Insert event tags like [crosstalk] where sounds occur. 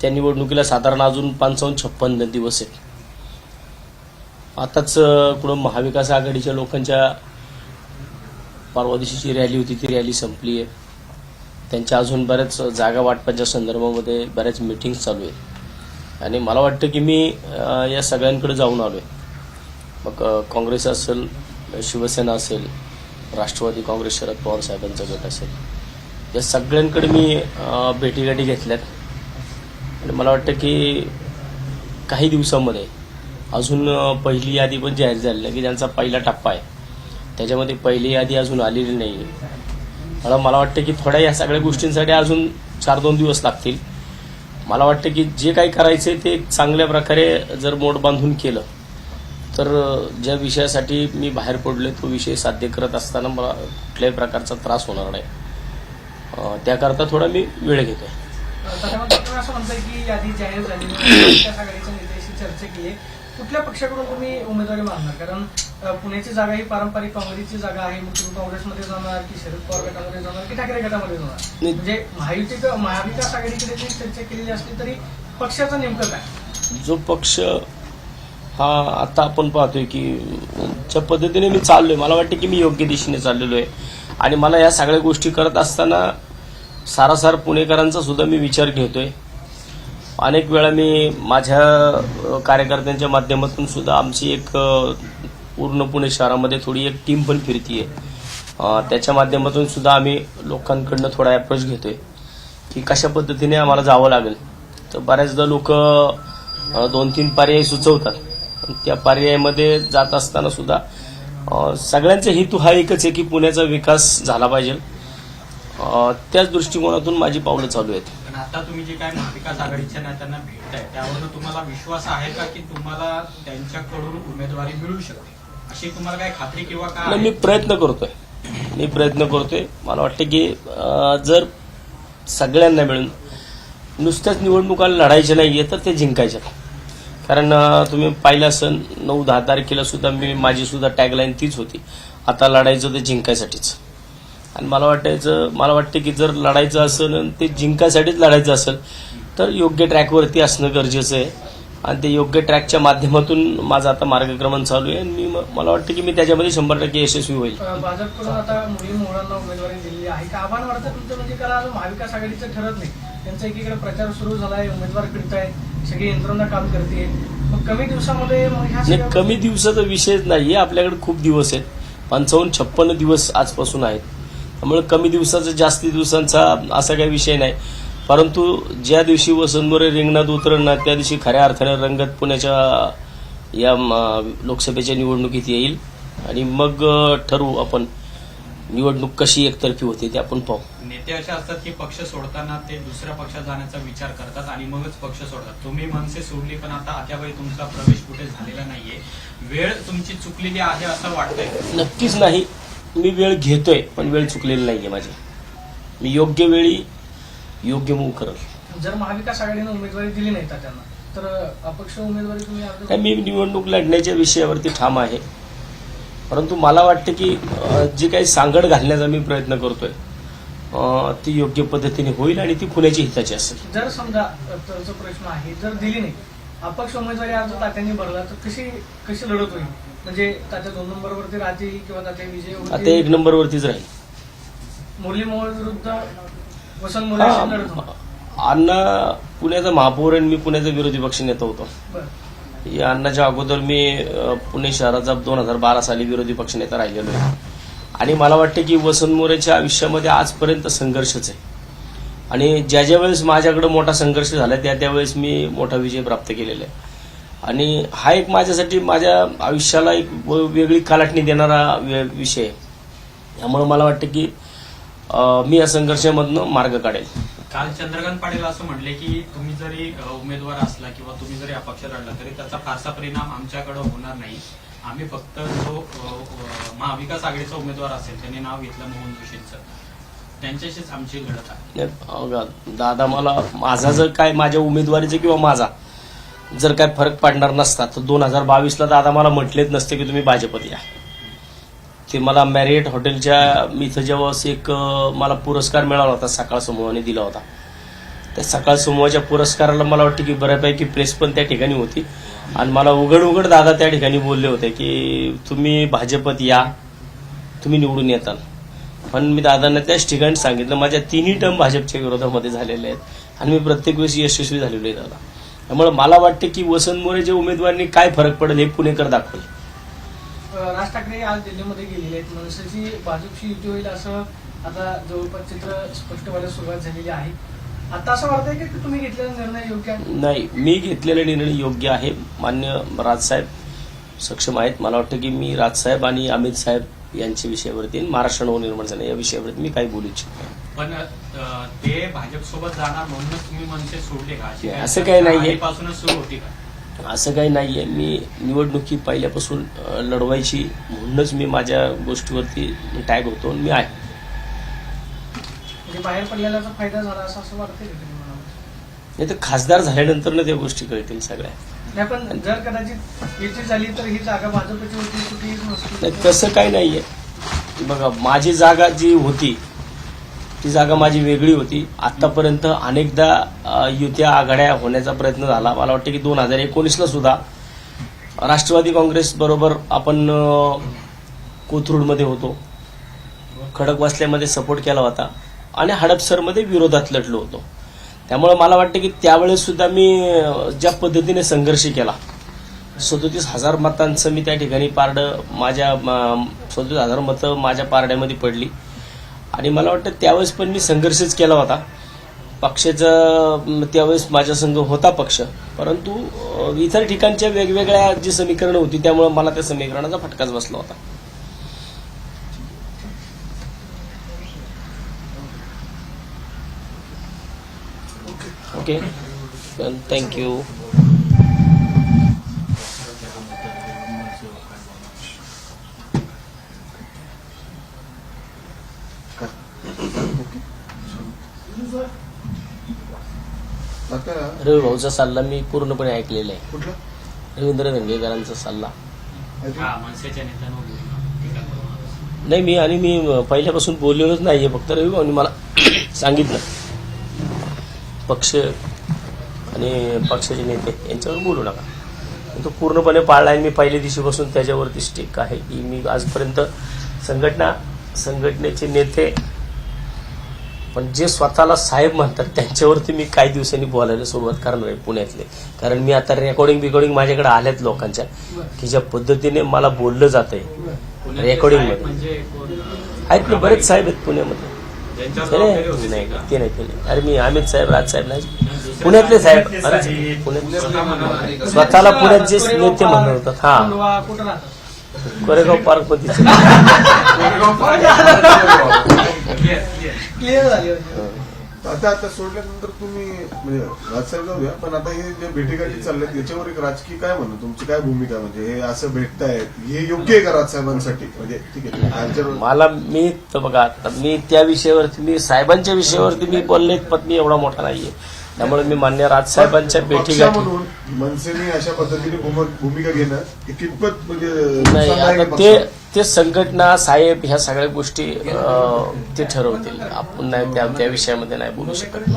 त्या निवडणुकीला साधारण अजून पंचावन्न छप्पन्न दिवस आहेत. आताच कुठं महाविकास आघाडीच्या लोकांच्या परवा दिवशीची रॅली होती ती रॅली संपली आहे. त्यांच्या अजून बऱ्याच जागा वाटपाच्या संदर्भामध्ये बऱ्याच मिटिंग्स चालू आहेत. आणि मला वाटतं की मी या सगळ्यांकडे जाऊन आलो आहे मग काँग्रेस असेल शिवसेना असेल राष्ट्रवादी काँग्रेस शरद पवार साहेबांचा गट असेल या सगळ्यांकडे मी भेटीगाठी घेतल्यात. आणि मला वाटतं की काही दिवसामध्ये अजून पहिली यादी पण जाहीर झालेली आहे की ज्यांचा पहिला टप्पा आहे. त्याच्यामध्ये पहिली यादी अजून आलेली नाही आहे मला वाटतं की थोड्या या सगळ्या गोष्टींसाठी अजून चार दोन दिवस लागतील. मला वाटतं की जे काही करायचं ते चांगल्या प्रकारे जर मोड बांधून केलं तर ज्या विषयासाठी मी बाहेर पडले तो विषय साध्य करत असताना मला कुठल्याही प्रकारचा त्रास होणार नाही. त्याकरता थोडा मी वेळ घेतोय. आहे तुम्ही असं म्हणताय की यादी जाहीर झाली आघाडीच्या [coughs] नेत्याशी चर्चा केली आहे. कुठल्या पक्षाकडून तुम्ही उमेदवारी मागणार? कारण पुण्याची जागा ही पारंपरिक काँग्रेसची जागा आहे. मग तुम्ही काँग्रेसमध्ये जाणार की शरद पवार गटामध्ये जाणार की ठाकरे गटामध्ये जाणार. म्हणजे महायुती महाविकास आघाडीकडे जरी चर्चा केलेली असली तरी पक्षाचं नेमकं काय? जो पक्ष हा आता आपण पाहतोय की ज्या पद्धतीने मी चाललोय. मला वाटतं की मी योग्य दिशेने चाललेलो आहे. आणि मला या सगळ्या गोष्टी करत असताना सारासार पुणेकरांचा सुद्धा मी विचार घेतोय. अनेक वेळा मी माझ्या कार्यकर्त्यांच्या माध्यमातून सुद्धा आमची एक पूर्ण पुणे शहरामध्ये थोडी एक टीम पण फिरतीये. त्याच्या माध्यमातून सुद्धा आम्ही लोकांकडनं थोडा अप्रोच घेतोय की कशा पद्धतीने आम्हाला जावं लागेल. तर बऱ्याचदा लोक दोन तीन पर्याय सुचवतात. त्या पर्यायामध्ये जात असताना सुद्धा सगळ्यांचा हेतू हा एकच आहे की पुण्याचा विकास झाला पाहिजे. त्याच दृष्टिकोनातून माझी पावलं चालू आहेत. पण आता तुम्ही जे काय महाविकास आघाडीच्या नेत्यांना भेटताय त्यावरून तुम्हाला विश्वास आहे का की तुम्हाला त्यांच्याकडून उमेदवारी मिळू शकते? अशी तुम्हाला काय खात्री किंवा काय नाही, मी? प्रयत्न करतोय. मी प्रयत्न करतोय. मला वाटतं की जर सगळ्यांना मिळून नुसत्याच निवडणुका लढायच्या नाहीये तर ते जिंकायच्या कारण तुम्ही पाहिलं असेल नऊ दहा तारखेला सुद्धा मी माझी सुद्धा टॅगलाईन तीच होती. आता लढायचं ते जिंकायसाठीच. आणि मला वाटायचं मला वाटतं की जर लढायचं असेल आणि ते जिंकायसाठीच लढायचं असेल तर योग्य ट्रॅकवरती असणं गरजेचं आहे. आणि ते योग्य ट्रॅकच्या माध्यमातून माझं आता मार्गक्रमण चालू आहे. आणि मी मला वाटतं की मी त्याच्यामध्ये शंभर टक्के यशस्वी होईल. अ, भाजपकडून आता मुली मोहळांना उमेदवारी दिलेली आहे. का आव्हान वाटतं तुमचं? म्हणजे कारण अजून महाविकास आघाडीचं ठरत नाही. त्यांचा एकीकडे प्रचार सुरू झालाय उमेदवार फिरताय सगळी यंत्रणा काम करते मग कमी दिवसामध्ये मग ह्या नाही कमी दिवसाचा विषयच नाहीये. आपल्याकडे खूप दिवस आहेत. पंचावन्न छप्पन्न दिवस आजपासून आहेत. त्यामुळे कमी दिवसाचा जास्ती दिवसांचा असा काही विषय नाही. परंतु ज्या दिवशी वसंतमोरे रिंगणात उतरणार त्या दिवशी खऱ्या अर्थाने रंगत पुण्याच्या या लोकसभेच्या निवडणुकीत येईल. आणि मग ठरवू आपण निवडणूक कशी एकतर्फी होते ते आपण पाहू. नेते असे असतात की पक्ष सोडताना ते दुसऱ्या पक्षात जाण्याचा विचार करतात आणि मगच पक्ष सोडतात. तुम्ही मनसे सोडली पण आता अद्यापही तुमचा प्रवेश कुठे झालेला नाहीये. वेळ तुमची चुकलेली आहे असं वाटतंय? नक्कीच नाही. मी वेळ घेतोय पण वेळ चुकलेली नाहीये माझी. मी योग्य वेळी योग्य मूव करल जर महाविकास आघाडीनं उमेदवारी दिली नाही त्यांना तर अपक्ष उमेदवारी तुम्ही अर्ज मी निवडणूक लढण्याच्या विषयावरती ठाम आहे. परंतु मला वाटतं की अं, जी काही सांगड घालण्याचा मी प्रयत्न करतोय अं, ती योग्य पद्धतीने होईल आणि ती खुण्याची हिताची असेल. जर समजा प्रश्न आहे जर दिली नाही अपक्ष उमेदवारी अर्ज तात्यांनी भरला तर कशी कशी लढत होईल? म्हणजे तात्या दोन नंबरवरती राहतील किंवा तात्या विजय आता एक नंबरवरतीच राहील. मुरली मोहोळ विरुद्ध वसंत मोरे अशी लढत होणार. अण्णा पुण्याचा महापौर आणि मी पुण्याचा विरोधी पक्ष नेता होतो. बरं. या अण्णाच्या अगोदर मी अ, पुणे शहराचा दोन हजार बारा साली विरोधी पक्षनेता राहिलेलो आहे. आणि मला वाटतं की वसंत मोरेच्या आयुष्यामध्ये आजपर्यंत संघर्षच आहे. आणि ज्या ज्या वेळेस माझ्याकडे मोठा संघर्ष झाला त्या त्यावेळेस मी मोठा विजय प्राप्त केलेला आहे. आणि हा एक माझ्यासाठी माझ्या आयुष्याला एक व- वेगळी कालाटणी देणारा विषय आहे. त्यामुळे मला वाटतं की मी या संघर्षामधनं मार्ग काढेल. काल चंद्रकांत पाटील असं म्हटले की तुम्ही जरी उमेदवार असला किंवा तुम्ही जरी अपक्ष लढला तरी त्याचा फारसा परिणाम आमच्याकडे होणार नाही. आम्ही फक्त जो महाविकास आघाडीचा उमेदवार असेल त्यांनी नाव घेतलं मोहन जोशींचं. त्यांच्याशीच आमची आहे. दादा मला माझा जर काय माझ्या उमेदवारीचं किंवा माझा जर काय फरक पडणार नसता तर दोन हजार बावीसला दादा मला म्हटलेच नसते की तुम्ही भाजपत या. ते मला मॅरिएट हॉटेलच्या मी इथं जेव्हा एक अं, मला पुरस्कार मिळाला होता सकाळ समूहाने दिला होता. त्या सकाळ समूहाच्या पुरस्काराला मला वाटतं की बऱ्यापैकी प्रेस पण त्या ठिकाणी होती. आणि मला उघड उघड दादा त्या ठिकाणी बोलले होते की तुम्ही भाजपत या तुम्ही निवडून येताल. पण मी दादांना त्याच ठिकाणी सांगितलं माझ्या तिन्ही टर्म भाजपच्या विरोधामध्ये झालेले आहेत. आणि मी प्रत्येक वेळेस यशस्वी झालेलो आहे दादा. त्यामुळे मला वाटते की वसंत मोरे जे उमेदवारांनी काय फरक पडेल हे पुणेकर दाखवेल. राज ठाकरे आज दिल्लीमध्ये गेलेले आहेत. मनसेची भाजपशी युती होईल असं आता जवळपास चित्र स्पष्ट व्हायला सुरुवात झालेली आहे. आता असं वाटतंय की तुम्ही घेतलेला निर्णय योग्य आहे? नाही मी घेतलेला निर्णय योग्य आहे. मान्य राजसाहेब सक्षम आहेत. मला वाटतं की मी राजसाहेब आणि अमित साहेब यांच्या विषयावरती आणि महाराष्ट्र नवनिर्माण झालं. या विषयावरती मी काही बोलू इच्छित नाही. पण ते भाजप सोबत जाणार म्हणूनच तुम्ही मनसे सोडले का? नाही, असं काही नाहीये. आधीपासूनच सुरू होती का? असं काही नाहीये. मी निवडणुकी पहिल्यापासून लढवायची म्हणूनच मी माझ्या गोष्टीवरती टॅग होतो आणि मी आहे. म्हणजे बाहेर पडलेल्याचा फायदा झाला असं असं वाटतंय का तुम्हाला? नाही तर खासदार झाल्यानंतर त्या गोष्टी कळतील सगळ्या. नाही पण जर कदाचित झाली तर ही जागा भाजपची होती कुठेही नसती. नाही तसं काही नाहीये. बघा माझी जागा जी होती ती जागा माझी वेगळी होती. आतापर्यंत अनेकदा अ, युत्या आघाड्या होण्याचा प्रयत्न झाला. मला वाटतं की दोन हजार एकोणीसला सुद्धा राष्ट्रवादी काँग्रेस बरोबर आपण अ, कोथरूडमध्ये होतो. खडकवासल्यामध्ये सपोर्ट केला होता. आणि हडपसरमध्ये विरोधात लढलो होतो. त्यामुळे मला वाटतं की त्यावेळेस सुद्धा मी ज्या पद्धतीने संघर्ष केला सदोतीस हजार मतांचं मी त्या ठिकाणी पारडं माझ्या सदोतीस हजार मतं माझ्या पारड्यामध्ये पडली. आणि मला वाटतं त्यावेळेस पण मी संघर्षच केला होता. पक्षाचं त्यावेळेस माझ्या संघ होता पक्ष. परंतु इतर ठिकाणच्या वेगवेगळ्या जी समीकरणं होती त्यामुळे मला त्या समीकरणाचा फटकाच बसला होता. ओके. थँक्यू रवी भाऊचा सल्ला मी पूर्णपणे ऐकलेला आहे. कुठलं? रवींद्र धंगेकरांचा सल्ला. हा. नाही मी आणि मी पहिल्यापासून बोललेलोच नाहीये फक्त रवी भाऊनी मला [coughs] सांगितलं. पक्ष आणि पक्षाचे नेते यांच्यावर बोलू नका. तो पूर्णपणे पाळला आहे मी पहिल्या दिवशीपासून त्याच्यावरती स्टिक आहे की मी आजपर्यंत संघटना संघटनेचे नेते पण जे स्वतःला साहेब म्हणतात त्यांच्यावरती मी काही दिवसांनी बोलायला सुरुवात करणार आहे पुण्यातले. कारण मी आता रेकॉर्डिंग बिकॉर्डिंग माझ्याकडे आल्यात लोकांच्या की ज्या पद्धतीने मला बोललं जात आहे पुण्यातले रेकॉर्डिंग साहेबमध्ये. कोण? आहेत ना बरेच साहेब आहेत पुण्यामध्ये. नाही होती नाही, का? ते नाही ते नाही. अरे मी अमित साहेब राज साहेब नाही. पुण्यातले साहेब. अरे पुण्यात स्वतः म्हणा. स्वतःला पुण्यात जे नेते म्हणत होतात हा. कोंडवा, कुठं राहतात कोरेगाव पार्कमध्ये. [laughs] क्लिअर झाली. आता आता सोडल्यानंतर तुम्ही म्हणजे राजसाहेब जाऊया पण आता हे जे भेटीगाठी चालल्यात याच्यावर एक राजकीय काय म्हणू तुमची काय भूमिका म्हणजे हे असं भेटतायत हे योग्य आहे का राजसाहेबांसाठी? म्हणजे ठीक आहे मला मी तर बघा आता मी त्या विषयावरती मी साहेबांच्या विषयावरती मी बोलले पत्नी एवढा मोठा नाहीये. त्यामुळे मी मान्य राजसाहेबांच्या भेटीगाठी म्हणून मनसेने अशा पद्धतीने भूम- भूमिका घेणं कितपत म्हणजे ते? ते संघटना साहेब ह्या सगळ्या गोष्टी ते ठरवतील आपण नाही त्या विषयामध्ये नाही बोलू शकत.